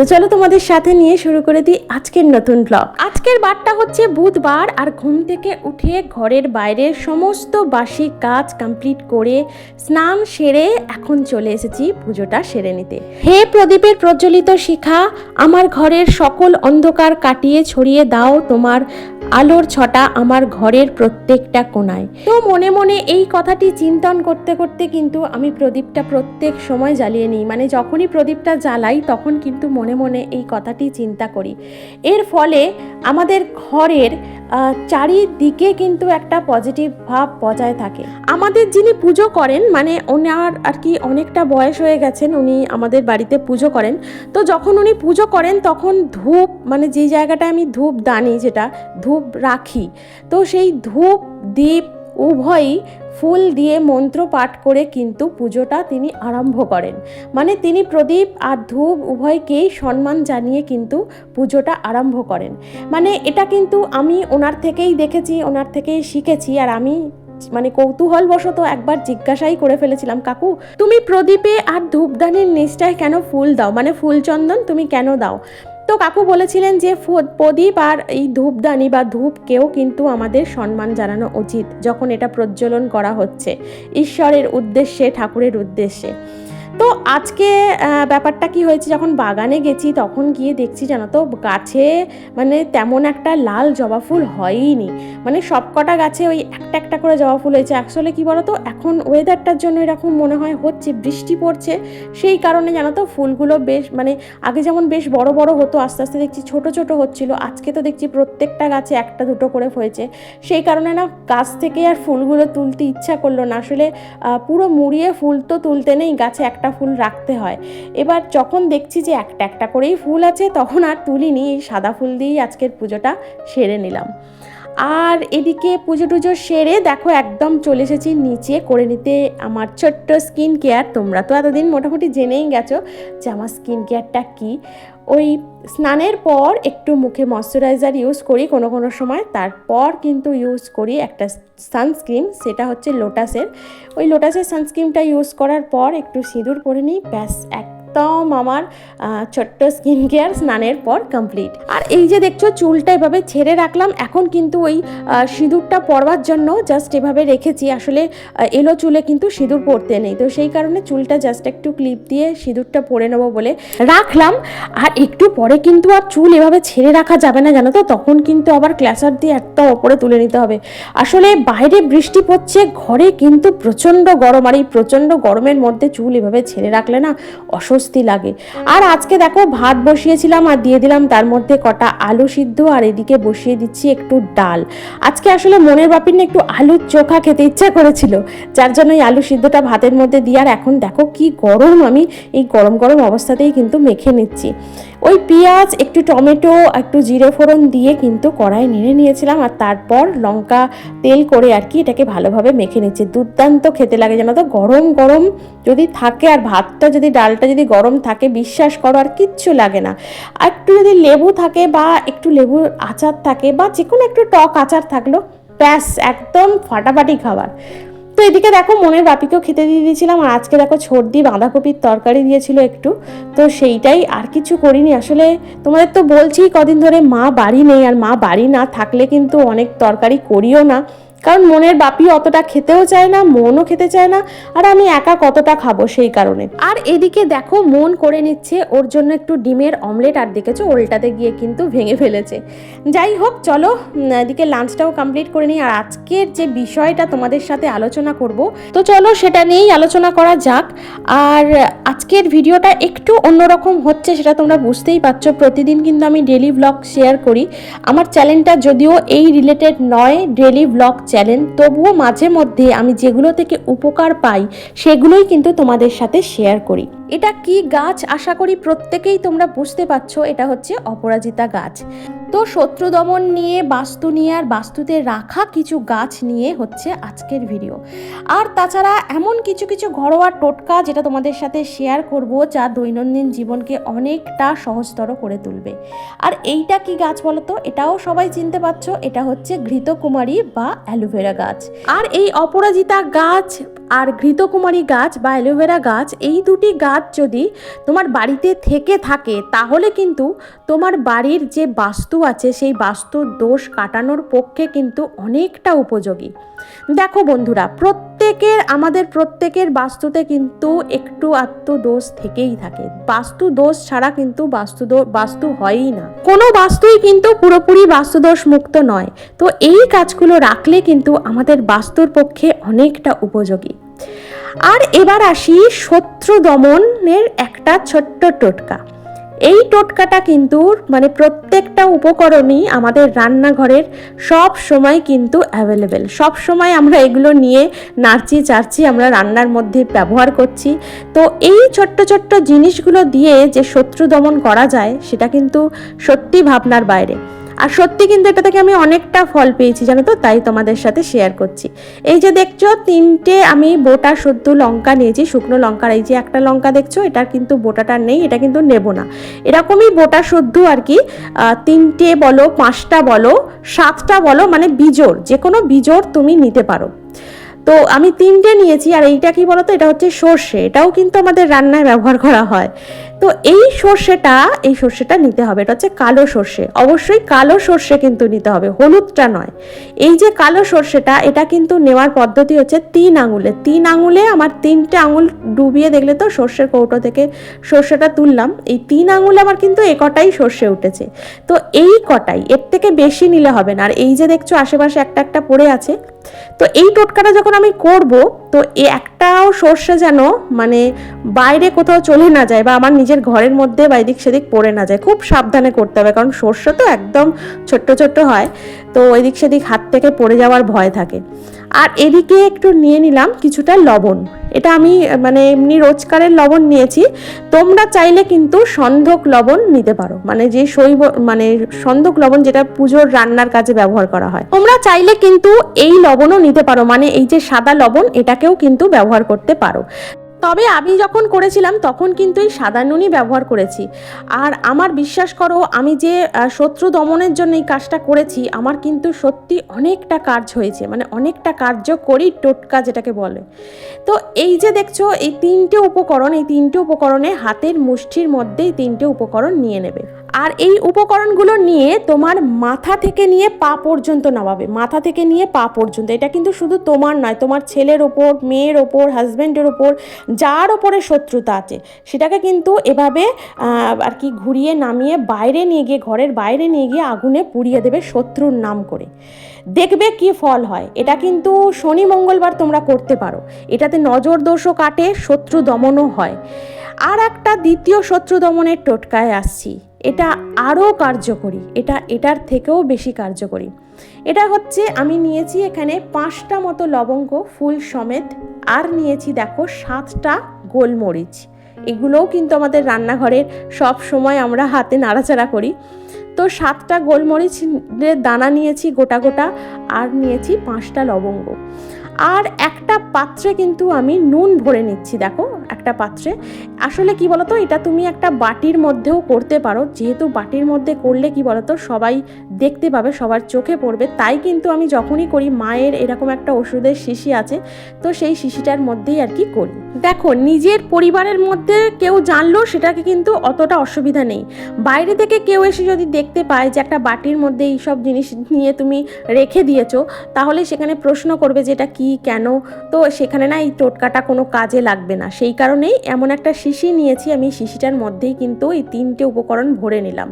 তো চলো তোমাদের সাথে নিয়ে শুরু করে দিই আজকের নতুন ব্লগ আজকের বারটা হচ্ছে বুধবার আর ঘুম থেকে উঠে ঘরের বাইরে সমস্ত বাসি কাজ কমপ্লিট করে স্নান সেরে এখন চলে এসেছি পুজোটা সেরে নিতে। হে প্রদীপের প্রজ্বলিত শিখা, আমার ঘরের সকল অন্ধকার কাটিয়ে ছড়িয়ে দাও তোমার আলোর ছটা আমার ঘরের প্রত্যেকটা কোনায় তো মনে মনে এই কথাটি চিন্তন করতে করতে কিন্তু আমি প্রদীপটা প্রত্যেক সময় জ্বালিয়ে নিই। মানে যখনই প্রদীপটা জ্বালাই, তখন কিন্তু মনে মনে এই কথাটি চিন্তা করি। এর ফলে আমাদের ঘরের চারিদিকে কিন্তু একটা পজিটিভ ভাব বজায় থাকে। আমাদের যিনি পুজো করেন মানে ওনার আর কি অনেকটা বয়স হয়ে গেছেন, উনি আমাদের বাড়িতে পুজো করেন। তো যখন উনি পুজো করেন, তখন ধূপ মানে যেই জায়গাটায় আমি ধূপ দানি, যেটা ধূপ রাখি। তো সেই ধূপ, দীপ, উভয়ই ফুল দিয়ে মন্ত্র পাঠ করে কিন্তু পুজোটা তিনি আরম্ভ করেন। মানে তিনি প্রদীপ আর ধূপ উভয়কেই সম্মান জানিয়ে কিন্তু পুজোটা আরম্ভ করেন। মানে এটা কিন্তু আমি ওনার থেকেই দেখেছি, ওনার থেকেই শিখেছি আর আমি মানে কৌতূহলবশত একবার জিজ্ঞাসাই করে ফেলেছিলাম, কাকু, তুমি প্রদীপে আর ধূপদানির নিচটায় কেন ফুল দাও? মানে ফুল চন্দন তুমি কেন দাও? তো কাকু বলেছিলেন যে প্রদীপ আর এই ধূপদানি বা ধূপকেও কিন্তু আমাদের সম্মান জানানো উচিত, যখন এটা প্রজ্বলন করা হচ্ছে। ঈশ্বরের উদ্দেশ্যে, ঠাকুরের উদ্দেশ্যে। তো আজকে ব্যাপারটা কি হয়েছে? যখন বাগানে গেছি তখন গিয়ে দেখছি জানো তো, গাছে মানে তেমন একটা লাল জবা ফুল হয়ইনি। মানে সবকটা গাছে ওই একটা একটা করে জবা ফুল হয়েছে। আসলে কি তো এখন ওয়েদারটার জন্য এরকম মনে হয় হচ্ছে বৃষ্টি পড়ছে। সেই কারণে জানো তো, ফুলগুলো বেশ মানে আগে যেমন বেশ বড় বড় হতো, আস্তে আস্তে দেখছি ছোট ছোট হচ্ছিল, আজকে তো দেখছি প্রত্যেকটা গাছে একটা দুটো করে হয়েছে। সেই কারণে না গাছ থেকে আর ফুলগুলো তুলতে ইচ্ছা করল না। আসলে পুরো মুড়িয়ে ফুল তো তুলতে নেই, গাছে একটা ফুল রাখতে হয়। এবার যখন দেখছি যে একটা একটা করেই ফুল আছে, তখন আর তুলিনি। এই সাদা ফুল দিয়েই আজকের পুজোটা সেরে নিলাম। আর এদিকে পুজো টুজো সেরে দেখো একদম চলে এসেছি নিচে করে নিতে আমার ছোট্ট স্কিন কেয়ার। তোমরা তো এতদিন মোটামুটি জেনেই গেছো যে আমার স্কিন কেয়ারটা কী। ওই স্নানের পর একটু মুখে ময়শ্চারাইজার ইউজ করি কোনো কোনো সময়, তারপর কিন্তু ইউজ করি একটা সানস্ক্রিন, সেটা হচ্ছে লোটাসের। ওই লোটাসের সানস্ক্রিনটা ইউজ করার পর একটু সিঁদুর পরে নিই, ব্যাস একদম আমার ছোট্ট স্কিন কেয়ার স্নানের পর কমপ্লিট আর এই যে দেখছ, চুলটা এভাবে ছেড়ে রাখলাম, এখন কিন্তু ওই সিঁদুরটা পরবার জন্য জাস্ট এভাবে রেখেছি। আসলে এলো চুলে কিন্তু সিঁদুর পরতে নেই। তো সেই কারণে চুলটা জাস্ট একটু ক্লিপ দিয়ে সিঁদুরটা পরে নেব বলে রাখলাম। আর একটু পরে কিন্তু আর চুল এভাবে ছেড়ে রাখা যাবে না, জানো তো? তখন কিন্তু আবার ক্লাসার দিয়ে একটা ওপরে তুলে নিতে হবে। আসলে বাইরে বৃষ্টি পড়ছে, ঘরে কিন্তু প্রচণ্ড গরম। আর এই প্রচণ্ড গরমের মধ্যে চুল এভাবে ছেড়ে রাখলে না অস্বস্তি লাগে। আর আজকে দেখো ভাত বসিয়েছিলাম আর দিয়ে দিলাম তার মধ্যে কটা আলু সিদ্ধ আর এদিকে বসিয়ে দিচ্ছি একটু ডাল। আজকে আসলে মনের বাপির না একটু আলুর চোখা খেতে ইচ্ছা করেছিল, যার জন্য এই আলু সিদ্ধটা ভাতের মধ্যে দিয়ে আর এখন দেখো কি গরম আমি এই গরম গরম অবস্থাতেই কিন্তু মেখে নিচ্ছি। ওই পেঁয়াজ, একটু টমেটো, একটু জিরে ফোড়ন দিয়ে কিন্তু কড়াই নেড়ে নিয়েছিলাম আর তারপর লঙ্কা তেল করে আর কি এটাকে ভালোভাবে মেখে নিচ্ছি। দুর্দান্ত খেতে লাগে জানো তো, গরম গরম যদি থাকে আর ভাতটা যদি, ডালটা যদি গরম থাকে, বিশ্বাস করো, আর কিচ্ছু লাগে না। আর একটু যদি লেবু থাকে বা একটু লেবুর আচার থাকে বা যে কোনো একটু টক আচার থাকল, ব্যাস, একদম ফাটাফাটি খাবার। তো এদিকে দেখো, মনের বাপিকেও খেতে দিয়ে দিয়েছিলাম, আর আজকে দেখো সর্দি বাঁধাকপির তরকারি দিয়েছিল একটু। তো সেইটাই আর কিছু করিনি। আসলে তোমাদের তো বলছি, কদিন ধরে মা বাড়ি নেই, আর মা বাড়ি না থাকলে কিন্তু অনেক তরকারি করিও না। কারণ মনের বাপি অতটা খেতেও চায় না, মনও খেতে চায় না, আর আমি একা কতটা খাব সেই কারণে। আর এদিকে দেখো, মন করে নিচ্ছে, ওর জন্য একটু ডিমের অমলেট আর দেখেছ, ওল্টাতে গিয়ে কিন্তু ভেঙে ফেলেছে। যাই হোক, চলো এদিকে লাঞ্চটাও কমপ্লিট করে নিই, আর আজকের যে বিষয়টা তোমাদের সাথে আলোচনা করব, তো চলো সেটা নিয়েই আলোচনা করা যাক। আর আজকের ভিডিওটা একটু অন্যরকম হচ্ছে, সেটা তোমরা বুঝতেই পারছ, প্রতিদিন কিন্তু আমি ডেলি ব্লগ শেয়ার করি। আমার চ্যানেলটা যদিও এই রিলেটেড নয় ডেলি ব্লগ চ্যানেল তবুও মাঝে মধ্যে আমি যেগুলো থেকে উপকার পাই, সেগুলোই কিন্তু তোমাদের সাথে শেয়ার করি। এটা কি গাছ? আশা করি প্রত্যেকেই তোমরা বুঝতে পারছ, এটা হচ্ছে অপরাজিতা গাছ। তো শত্রু দমন নিয়ে, বাস্তু নিয়ে আর বাস্তুতে রাখা কিছু গাছ নিয়ে হচ্ছে আজকের ভিডিও। আর তাছাড়া এমন কিছু কিছু ঘরোয়া টোটকা যেটা তোমাদের সাথে শেয়ার করব, যা দৈনন্দিন জীবনকে অনেকটা সহজতর করে তুলবে। আর এইটা কি গাছ বলো তো এটাও সবাই চিনতে পারছ, এটা হচ্ছে ঘৃতকুমারী বা অ্যালোভেরা গাছ। আর এই অপরাজিতা গাছ আর ঘৃতকুমারী গাছ বা অ্যালোভেরা গাছ, এই দুটি গাছ যদি তোমার বাড়িতে থেকে থাকে, তাহলে কিন্তু তোমার বাড়ির যে বাস্তু আছে, সেই বাস্তুর দোষ কাটানোর পক্ষে কিন্তু অনেকটা উপযোগী। দেখো বন্ধুরা প্রত্যেকের, আমাদের প্রত্যেকের বাস্তুতে কিন্তু একটু আত্ম দোষ থেকেই থাকে। বাস্তু দোষ ছাড়া কিন্তু বাস্তু বাস্তু হয়ই না। কোনো বাস্তুই কিন্তু পুরোপুরি বাস্তুদোষ মুক্ত নয়। তো এই কাজগুলো রাখলে কিন্তু আমাদের বাস্তুর পক্ষে অনেকটা উপযোগী। আর এবার আসি শত্রু দমনের একটা ছোট্ট টোটকা। এই টোটকাটা কিন্তু মানে প্রত্যেকটা উপকরণই আমাদের রান্নাঘরের সব সময় কিন্তু অ্যাভেলেবেল সব সময় আমরা এগুলো নিয়ে নাড়ছি চাড়ছি আমরা রান্নার মধ্যে ব্যবহার করছি। তো এই ছোট্ট ছোট্ট জিনিসগুলো দিয়ে যে শত্রু দমন করা যায়, সেটা কিন্তু সত্যি ভাবনার বাইরে। আর সত্যি কিন্তু এটা থেকে আমি অনেকটা ফল পেয়েছি, জানো তো? তাই তোমাদের সাথে শেয়ার করছি। এই যে দেখছ, তিনটে আমি বোটা শুদ্ধ লঙ্কা নিয়েছি, শুকনো লঙ্কার এই যে একটা লঙ্কা দেখছ, এটার কিন্তু বোটাটা নেই, এটা কিন্তু নেব না। এরকমই বোটা শুদ্ধ আর কি তিনটে বলো, পাঁচটা বলো, সাতটা বলো মানে বিজোড় যে কোনো বিজোড় তুমি নিতে পারো। তো আমি তিনটে নিয়েছি, আর এইটা কি বলতো এটা হচ্ছে সর্ষে, এটাও কিন্তু আমাদের রান্নায় ব্যবহার করা হয়। তো এই সর্ষেটা এই সর্ষেটা নিতে হবে। এটা হচ্ছে কালো সর্ষে। অবশ্যই কালো সর্ষে কিন্তু নিতে হবে, হলুদটা নয়। এই যে কালো সর্ষেটা, এটা কিন্তু নেওয়ার পদ্ধতি হচ্ছে তিন আঙুলে। তিন আঙুলে আমার তিনটে আঙুল ডুবিয়ে দেখলে তো সর্ষের কৌটো থেকে সর্ষেটা তুললাম। এই তিন আঙুলে আমার কিন্তু এ কটাই সর্ষে উঠেছে। তো এই কটাই, এর থেকে বেশি নিলে হবে না। আর এই যে দেখছ আশেপাশে একটা একটা পড়ে আছে। তো এই টোটকাটা যখন আমি করব, তো একটাও সর্ষে যেন মানে বাইরে কোথাও চলে না যায় বা আমার নিজের ঘরের মধ্যে বা এদিক সেদিক পড়ে না যায়। খুব সাবধানে করতে হবে, কারণ সর্ষে তো একদম ছোট্ট ছোট্ট হয়, তো এদিক সেদিক হাত থেকে পড়ে যাওয়ার ভয় থাকে। আর এদিকে একটু নিয়ে নিলাম কিছুটা লবণ। এটা আমি মানে এমনি রোজকারের লবণ নিয়েছি। তোমরা চাইলে কিন্তু সন্ধক লবণ নিতে পারো। মানে যে শৈব মানে সন্ধক লবণ যেটা পুজোর রান্নার কাজে ব্যবহার করা হয়। তোমরা চাইলে কিন্তু এই লবণও নিতে পারো। মানে এই যে সাদা লবণ, এটাকেও কিন্তু ব্যবহার করতে পারো। তবে আমি যখন করেছিলাম, তখন কিন্তু এই সাদা নুনই ব্যবহার করেছি। আর আমার বিশ্বাস করো, আমি যে শত্রু দমনের জন্য এই কাজটা করেছি, আমার কিন্তু সত্যি অনেকটা কাজ হয়েছে। মানে অনেকটা কার্য কার্যকরী টোটকা যেটাকে বলে। তো এই যে দেখছ, এই তিনটে উপকরণ, এই তিনটে উপকরণে হাতের মুষ্টির মধ্যে এই তিনটে উপকরণ নিয়ে নেবে। আর এই উপকরণগুলো নিয়ে তোমার মাথা থেকে নিয়ে পা পর্যন্ত নামাবে। মাথা থেকে নিয়ে পা পর্যন্ত। এটা কিন্তু শুধু তোমার নয়, তোমার ছেলের ওপর, মেয়ের ওপর হাজব্যান্ডের ওপর যার ওপরে শত্রুতা আছে, সেটাকে কিন্তু এভাবে আর কি ঘুরিয়ে নামিয়ে বাইরে নিয়ে গিয়ে, ঘরের বাইরে নিয়ে গিয়ে আগুনে পুড়িয়ে দেবে শত্রুর নাম করে। দেখবে কি ফল হয়, এটা কিন্তু শনি মঙ্গলবার তোমরা করতে পারো। এটাতে নজর দোষও কাটে, শত্রু দমনও হয়। আর একটা দ্বিতীয় শত্রু দমনের টোটকায় আসছি, এটা আরও কার্যকরী, এটা, এটার থেকেও বেশি কার্যকরী। এটা হচ্ছে আমি নিয়েছি এখানে পাঁচটা মতো লবঙ্গ, ফুল সমেত, আর নিয়েছি দেখো সাতটা গোলমরিচ। এগুলোও কিন্তু আমাদের রান্নাঘরের সব সময় আমরা হাতে নাড়াচাড়া করি। তো সাতটা গোলমরিচের দানা নিয়েছি গোটা গোটা, আর নিয়েছি পাঁচটা লবঙ্গ। আর একটা পাত্রে কিন্তু আমি নুন ভরে নিচ্ছি দেখো, একটা পাত্রে। আসলে কি বলতো, এটা তুমি একটা বাটির মধ্যেও করতে পারো। যেহেতু বাটির মধ্যে করলে কি বলতো, সবাই দেখতে পাবে, সবার চোখে পড়বে। তাই কিন্তু আমি যখনই করি, মায়ের এরকম একটা ওষুধের শিশি আছে, তো সেই শিশিটার মধ্যেই আর কি করি। দেখো, নিজের পরিবারের মধ্যে কেউ জানলো সেটাকে কিন্তু অতটা অসুবিধা নেই। বাইরে থেকে কেউ এসে যদি দেখতে পায় যে একটা বাটির মধ্যে এইসব জিনিস নিয়ে তুমি রেখে দিয়েছ, তাহলে সেখানে প্রশ্ন করবে যে এটা কী, কেন? তো সেখানে না এই টোটকাটা কোনো কাজে লাগবে না। সেই কারণেই এমন একটা শিশি নিয়েছি, আমি শিশিটার মধ্যেই কিন্তু এই তিনটে উপকরণ ভরে নিলাম।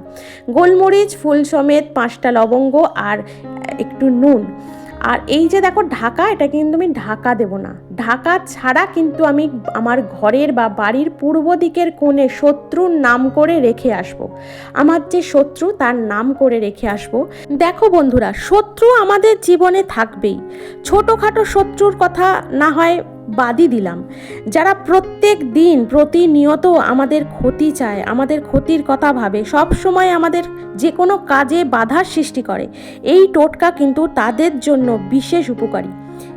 গোলমরিচ, ফুল সমেত পাঁচটা লবঙ্গ আর একটু নুন আর এই যে দেখো ঢাকা, এটা কিন্তু আমি ঢাকা দেব না ঢাকা ছাড়া কিন্তু আমি আমার ঘরের বা বাড়ির পূর্ব দিকের কোণে শত্রুর নাম করে রেখে আসব। আমার যে শত্রু, তার নাম করে রেখে আসব। দেখো বন্ধুরা, শত্রু আমাদের জীবনে থাকবেই ছোটোখাটো শত্রুর কথা না হয় বাদই দিলাম। যারা প্রত্যেক দিন প্রতিনিয়ত আমাদের ক্ষতি চায়, আমাদের ক্ষতির কথা ভাবে, সব সময় আমাদের যে কোনো কাজে বাধার সৃষ্টি করে, এই টোটকা কিন্তু তাদের জন্য বিশেষ উপকারী।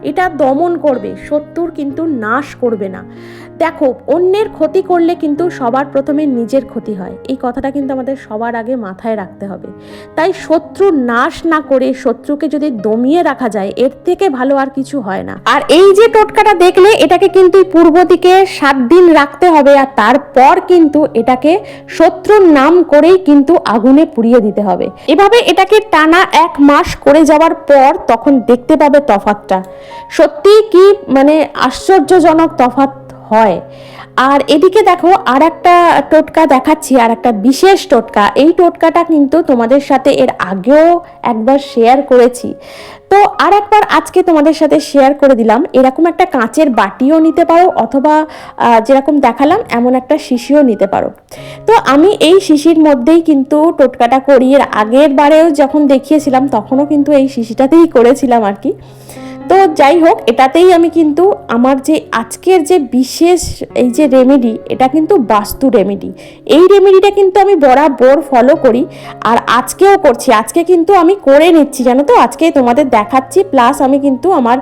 এটা দমন করবে, শত্রুর কিন্তু নাশ করবে না। দেখো, অন্যের ক্ষতি করলে কিন্তু সবার প্রথমে নিজের ক্ষতি হয়। এই কথাটা কিন্তু আমাদের সবার আগে মাথায় রাখতে হবে। তাই শত্রু নাশ না করে শত্রুকে যদি দমিয়ে রাখা যায়, এর থেকে ভালো আর কিছু হয় না। আর এই যে টোটকাটা দেখলে, এটাকে কিন্তু পূর্ব দিকে সাত দিন রাখতে হবে আর তারপর কিন্তু এটাকে শত্রুর নাম করেই কিন্তু আগুনে পুড়িয়ে দিতে হবে। এভাবে এটাকে টানা এক মাস করে যাওয়ার পর তখন দেখতে পাবে তফাতটা সত্যি কি মানে আশ্চর্যজনক তফাত হয়। আর এদিকে দেখো আর একটা টোটকা দেখাচ্ছি আর একটা বিশেষ টোটকা। এই টোটকাটা কিন্তু তোমাদের সাথে এর আগেও একবার শেয়ার করেছি। তো আর একবার আজকে তোমাদের সাথে শেয়ার করে দিলাম। এরকম একটা কাঁচের বাটিও নিতে পারো অথবা যেরকম দেখালাম, এমন একটা শিশিও নিতে পারো। তো আমি এই শিশির মধ্যেই কিন্তু টোটকাটা করি। এর আগের বারেও যখন দেখিয়েছিলাম, তখনও কিন্তু এই শিশিটাতেই করেছিলাম আর কি। তো যাই হোক, এটাতেই আমি কিন্তু আমার যে আজকের যে বিশেষ এই যে রেমেডি এটা কিন্তু বাস্তু রেমেডি এই রেমেডিটা কিন্তু আমি বরাবর ফলো করি আর আজকেও করছি। আজকে কিন্তু আমি করে নিচ্ছি, জানো তো? আজকে তোমাদের দেখাচ্ছি প্লাস আমি কিন্তু আমার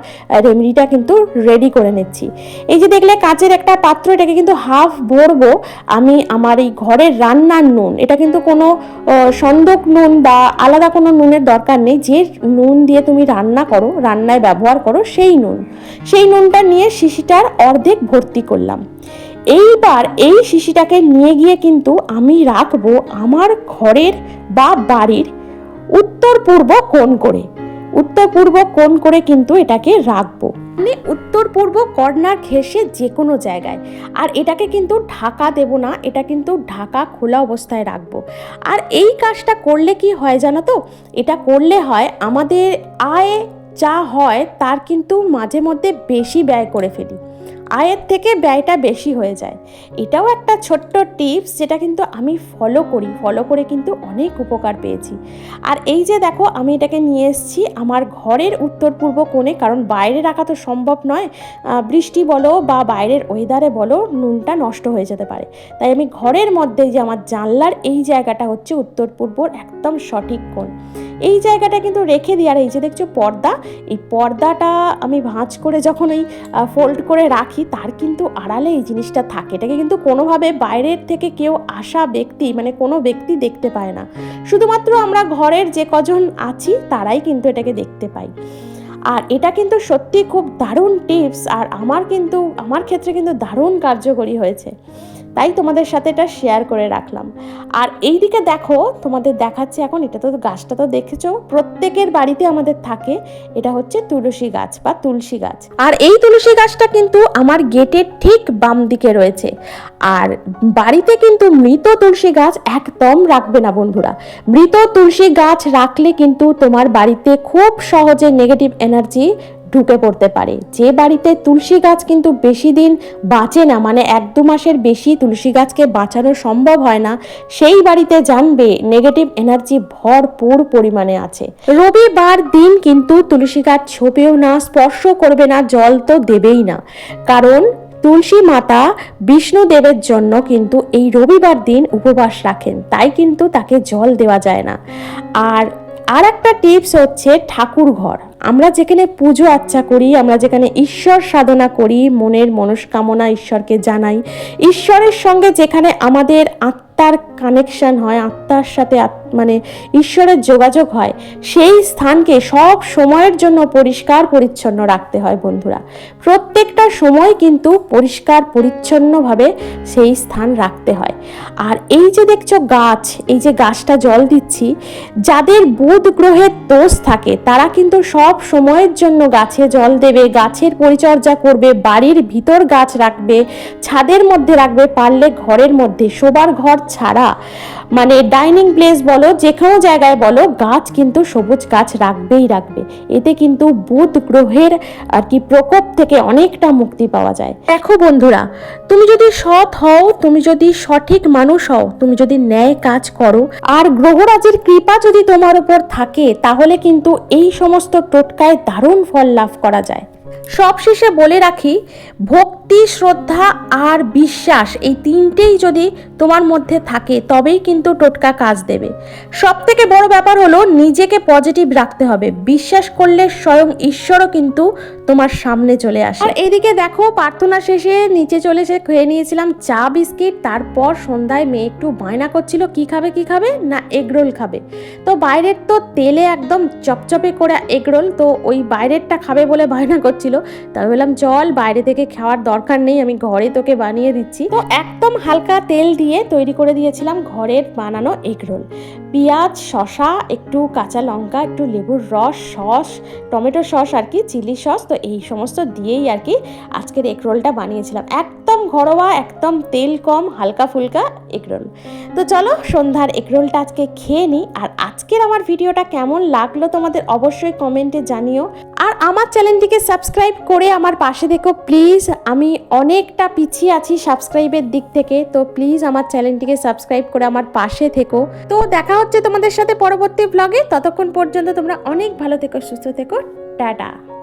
রেমেডিটা কিন্তু রেডি করে নিচ্ছি। এই যে দেখলে কাঁচের একটা পাত্র, এটাকে কিন্তু হাফ ভরবো। আমি আমার এই ঘরের রান্নার নুন, এটা কিন্তু কোনো সন্দক নুন বা আলাদা কোনো নুনের দরকার নেই। যে নুন দিয়ে তুমি রান্না করো, রান্নায় ব্যবহার করো সেই নুন। সেই নুনটা নিয়ে শিশিটার অর্ধেক ভর্তি করলাম। এইবার এই শিশিটাকে নিয়ে গিয়ে কিন্তু আমি রাখব আমার ঘরের বা বাড়ির উত্তর পূর্ব কোণ করে। উত্তর পূর্ব কোণ করে কিন্তু এটাকে রাখব। মানে উত্তর পূর্ব কর্নার ঘেসে যে কোনো জায়গায়। আর এটাকে কিন্তু ঢাকা দেব না, এটা কিন্তু ঢাকা খোলা অবস্থায় রাখব। আর এই কাজটা করলে কি হয় জানো তো? এটা করলে হয় আমাদের আয় যা হয় তার কিন্তু মাঝে মধ্যে বেশি ব্যয় করে ফেলি। আয়ের থেকে ব্যয়টা বেশি হয়ে যায়। এটাও একটা ছোট্ট টিপস যেটা কিন্তু আমি ফলো করি ফলো করে কিন্তু অনেক উপকার পেয়েছি। আর এই যে দেখো, আমি এটাকে নিয়ে এসেছি আমার ঘরের উত্তর পূর্ব কোণে, কারণ বাইরে রাখা তো সম্ভব নয়। বৃষ্টি বলো বা বাইরের ওয়েদারে বলো, নুনটা নষ্ট হয়ে যেতে পারে। তাই আমি ঘরের মধ্যে যে আমার জানলার এই জায়গাটা হচ্ছে উত্তর পূর্বর একদম সঠিক কোণ। এই জায়গাটা কিন্তু রেখে দিই। আর এই যে দেখছ পর্দা, এই পর্দাটা আমি ভাঁজ করে যখন ওই ফোল্ড করে রাখি তার কিন্তু আড়ালে এই জিনিসটা থাকে। এটাকে কিন্তু কোনোভাবে বাইরের থেকে কেউ আসা ব্যক্তি মানে কোনো ব্যক্তি দেখতে পায় না। শুধুমাত্র আমরা ঘরের যে কজন আছি, তারাই কিন্তু এটাকে দেখতে পাই। আর এটা কিন্তু সত্যি খুব দারুণ টিপস আর আমার কিন্তু, আমার ক্ষেত্রে কিন্তু দারুণ কার্যকরী হয়েছে। তাই তোমাদের সাথে এটা শেয়ার করে রাখলাম। আর এই দিকে দেখো, তোমাদের দেখাচ্ছে এখন, এটা তো গাছটা তো দেখেছ, প্রত্যেকের বাড়িতে আমাদের থাকে, এটা হচ্ছে তুলসী গাছ বা তুলসী গাছ। আর এই তুলসী গাছটা কিন্তু আমার গেটের ঠিক বাম দিকে রয়েছে। আর বাড়িতে কিন্তু মৃত তুলসী গাছ একদম রাখবে না বন্ধুরা। মৃত তুলসী গাছ রাখলে কিন্তু তোমার বাড়িতে খুব সহজে নেগেটিভ এনার্জি ঢুকে পড়তে পারে। যে বাড়িতে তুলসী গাছ কিন্তু বেশি দিন বাঁচে না মানে এক দু মাসের বেশি তুলসী গাছকে বাঁচানো সম্ভব হয় না, সেই বাড়িতে জানবে নেগেটিভ এনার্জি ভরপুর পরিমাণে আছে। রবিবার দিন কিন্তু তুলসী গাছ ছোপেও না, স্পর্শ করবে না, জল তো দেবেই না। কারণ তুলসী মাতা বিষ্ণুদেবের জন্য কিন্তু এই রবিবার দিন উপবাস রাখেন, তাই কিন্তু তাকে জল দেওয়া যায় না। আর আর একটা টিপস হচ্ছে ঠাকুর ঘর আমরা যেখানে পুজো আচ্ছা করি, আমরা যেখানে ঈশ্বর সাধনা করি, মনের মনস্কামনা ঈশ্বরকে জানাই। ঈশ্বরের সঙ্গে যেখানে আমাদের আত্মার কানেকশন হয়, আত্মার সাথে মানে ঈশ্বরের যোগাযোগ হয়, সেই স্থানকে সব সময়ের জন্য পরিষ্কার পরিচ্ছন্ন রাখতে হয় বন্ধুরা। প্রত্যেকটা সময় কিন্তু পরিষ্কার পরিচ্ছন্নভাবে সেই স্থান রাখতে হয়। আর এই যে দেখছ গাছ, এই যে গাছটা জল দিচ্ছি, যাদের বুধ গ্রহের দোষ থাকে, তারা কিন্তু সব সময়ের জন্য গাছে জল দেবে, গাছের পরিচর্যা করবে, বাড়ির ভিতর গাছ রাখবে, ছাদের মধ্যে রাখবে, পারলে ঘরের মধ্যে, শোবার ঘর ছাড়া। মানে ডাইনিং প্লেস বলো যে কোনো জায়গায় বলো, গাছ কিন্তু সবুজ গাছ রাখবেই রাখবে। এতে কিন্তু বুধ গ্রহের আর কি প্রকোপ থেকে অনেকটা মুক্তি পাওয়া যায়। দেখো বন্ধুরা, তুমি যদি সৎ হও, তুমি যদি সঠিক মানুষ হও, তুমি যদি ন্যায় কাজ করো, আর গ্রহরাজের কৃপা যদি তোমার উপর থাকে, তাহলে কিন্তু এই সমস্ত টোটকায় দারুণ ফল লাভ করা যায়। সবশেষে বলে রাখি, ভক্তি, শ্রদ্ধা আর বিশ্বাস এই তিনটেই যদি তোমার মধ্যে থাকে, তবেই কিন্তু টোটকা কাজ দেবে। সব থেকে বড় ব্যাপার হলো নিজেকে পজিটিভ রাখতে হবে। বিশ্বাস করলে স্বয়ং ঈশ্বরও কিন্তু তোমার সামনে চলে আসে। আর এদিকে দেখো, প্রার্থনা শেষে নিচে চলে এসে খেয়ে নিয়েছিলাম চা, বিস্কিট, তারপর সন্ধ্যায় মেয়ে একটু বায়না করছিল, কি খাবে কি খাবে? না এগরোল খাবে। তো বাইরের তো তেলে একদম চপচপে করে এগরোল তো ওই বাইরেরটা খাবে বলে বায়না করছিল। আমি বললাম, চল, বাইরে থেকে খাওয়ার দরকার নেই, আমি ঘরে তোকে বানিয়ে দিচ্ছি। তো একদম হালকা তেল দিয়ে তৈরি করে দিয়েছিলাম ঘরের বানানো এগরোল পেঁয়াজ শশা একটু কাঁচা লঙ্কা, একটু লেবুর রস, সস, টমেটো সস আর কি, চিলি সস, তো এই সমস্ত দিয়েই আর কি আজকের এগরোলটা বানিয়েছিলাম। একদম ঘরোয়া, একদম তেল কম, হালকা ফুলকা এগরোল তো চলো সন্ধ্যার এগরোলটা আজকে খেয়ে নিই। আর আজকের আমার ভিডিওটা কেমন লাগল তোমাদের অবশ্যই কমেন্টে জানিও। আর আমার চ্যানেলটিকে সাবস্ক্রাইব করে আমার পাশে দেখো প্লিজ আমি অনেকটা পিছিয়ে আছি সাবস্ক্রাইবের দিক থেকে, তো প্লিজ আমার চ্যানেলটিকে সাবস্ক্রাইব করে আমার পাশে থেকো। তো দেখা হচ্ছে তোমাদের সাথে পরবর্তী ব্লগে ততক্ষণ পর্যন্ত তোমরা অনেক ভালো থেকো সুস্থ থেকো। টাটা।